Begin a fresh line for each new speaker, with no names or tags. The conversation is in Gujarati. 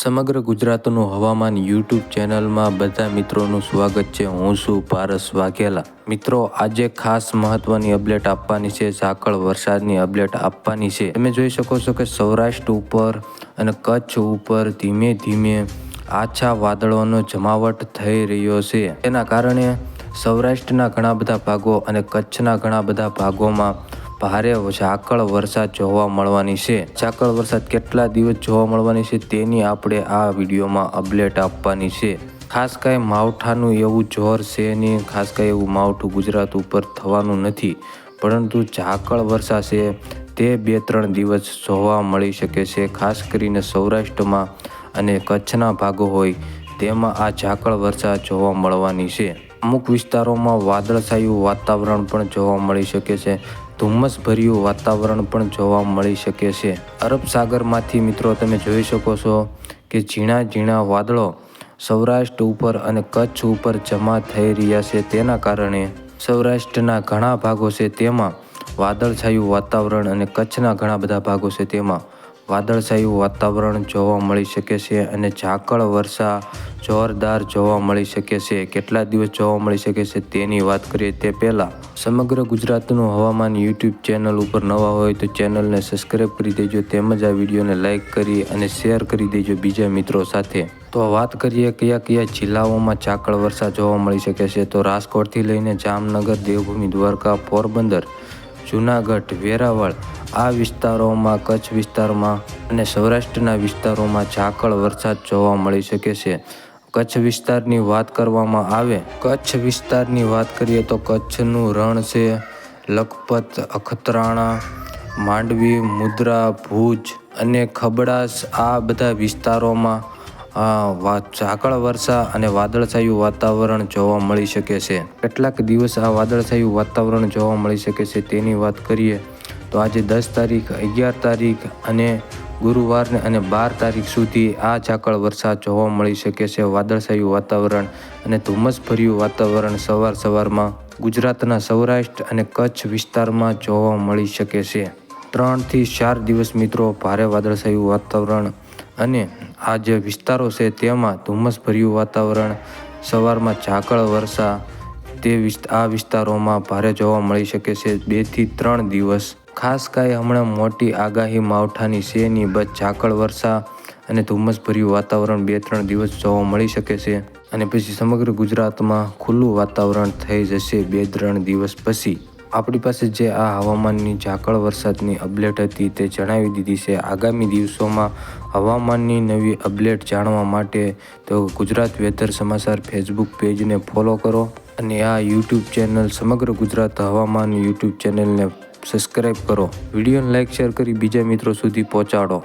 સમગ્ર ગુજરાતનું હવામાન યુટ્યુબ ચેનલમાં બધા મિત્રોનું સ્વાગત છે. હું છું પારસ વાઘેલા. મિત્રો, આજે ખાસ મહત્વની અપડેટ આપવાની છે. ઝાકળ વરસાદની અપડેટ આપવાની છે. તમે જોઈ શકો છો કે સૌરાષ્ટ્ર ઉપર અને કચ્છ ઉપર ધીમે ધીમે આછા વાદળોનો જમાવટ થઈ રહ્યો છે. તેના કારણે સૌરાષ્ટ્રના ઘણા બધા ભાગો અને કચ્છના ઘણા બધા ભાગોમાં ભારે ઝાકળ વરસાદ જોવા મળવાની છે. ઝાકળ વરસાદ કેટલા દિવસ જોવા મળવાની છે તેની આપણે આ વિડીયોમાં અપડેટ આપવાની છે. ખાસ કાંઈ માવઠાનું એવું જોર છે નહીં, ખાસ કાંઈ એવું માવઠું ગુજરાત ઉપર થવાનું નથી. પરંતુ ઝાકળ વરસાશે તે બે ત્રણ દિવસ જોવા મળી શકે છે, ખાસ કરીને સૌરાષ્ટ્રમાં અને કચ્છના ભાગો હોય તેમાં આ ઝાકળ વરસાદ જોવા મળવાની છે. અમુક વિસ્તારોમાં વાદળછાયું વાતાવરણ પણ જોવા મળી શકે છે. ધુમ્મસભર્યું વાતાવરણ પણ જોવા મળી શકે છે. અરબ સાગરમાંથી મિત્રો તમે જોઈ શકો છો કે ઝીણા ઝીણા વાદળો સૌરાષ્ટ્ર ઉપર અને કચ્છ ઉપર જમા થઈ રહ્યા છે. તેના કારણે સૌરાષ્ટ્રના ઘણા ભાગો છે તેમાં વાદળછાયું વાતાવરણ અને કચ્છના ઘણા બધા ભાગો છે તેમાં વાદળછાયું વાતાવરણ જોવા મળી શકે છે અને ઝાકળ વર્ષા જોરદાર જોવા મળી શકે છે. કેટલા દિવસ જોવા મળી શકે છે તેની વાત કરીએ તે પહેલાં, સમગ્ર ગુજરાતનું હવામાન યુટ્યુબ ચેનલ ઉપર નવા હોય તો ચેનલને સબસ્ક્રાઈબ કરી દેજો, તેમજ આ વિડીયોને લાઇક કરી અને શેર કરી દેજો બીજા મિત્રો સાથે. તો વાત કરીએ કયા કયા જિલ્લાઓમાં ઝાકળ વરસાદ જોવા મળી શકે છે? તો રાજકોટથી લઈને જામનગર, દેવભૂમિ, દ્વારકા, પોરબંદર, જૂનાગઢ, વેરાવળ, આ વિસ્તારોમાં, કચ્છ વિસ્તારમાં અને સૌરાષ્ટ્રના વિસ્તારોમાં ઝાકળ વરસાદ જોવા મળી શકે છે. કચ્છ વિસ્તારની વાત કરવામાં આવે, કચ્છ વિસ્તારની વાત કરીએ તો કચ્છનું રણ છે લખપત, અખતરાણા, માંડવી, મુદ્રા, ભુજ અને ખબડાસ. આ બધા વિસ્તારોમાં ઝાકળ વર્ષા અને વાદળછાયું વાતાવરણ જોવા મળી શકે છે. કેટલાક દિવસ આ વાદળછાયું વાતાવરણ જોવા મળી શકે છે તેની વાત કરીએ તો આજે દસ તારીખ, અગિયાર તારીખ અને ગુરુવારને અને બાર તારીખ સુધી આ ઝાકળ વરસાદ જોવા મળી શકે છે. વાદળછાયું વાતાવરણ અને ધુમ્મસભર્યું વાતાવરણ સવાર સવારમાં ગુજરાતના સૌરાષ્ટ્ર અને કચ્છ વિસ્તારમાં જોવા મળી શકે છે. ત્રણથી ચાર દિવસ મિત્રો ભારે વાદળછાયું વાતાવરણ અને આ જે વિસ્તારો છે તેમાં ધુમ્મસભર્યું વાતાવરણ, સવારમાં ઝાકળ વર્ષા તે આ વિસ્તારોમાં ભારે જોવા મળી શકે છે. બેથી ત્રણ દિવસ ખાસ કાંઈ હમણાં મોટી આગાહી માવઠાની છે નહીં બસ ઝાકળ વર્ષા અને ધુમ્મસભર્યું વાતાવરણ બે ત્રણ દિવસ જોવા મળી શકે છે. અને પછી સમગ્ર ગુજરાતમાં ખુલ્લું વાતાવરણ થઈ જશે બે ત્રણ દિવસ પછી. આપણી પાસે જે આ હવામાનની ઝાકળ વરસાદની અપડેટ હતી તે જણાવી દીધી છે. આગામી દિવસોમાં હવામાનની નવી અપડેટ જાણવા માટે તો ગુજરાત વેધર સમાચાર ફેસબુક પેજને ફોલો કરો. અને આ યુટ્યુબ ચેનલ સમગ્ર ગુજરાત હવામાન યુટ્યુબ ચેનલને સબસ્ક્રાઈબ કરો. વિડીયોને લાઇક શેર કરી બીજા મિત્રો સુધી પહોંચાડો.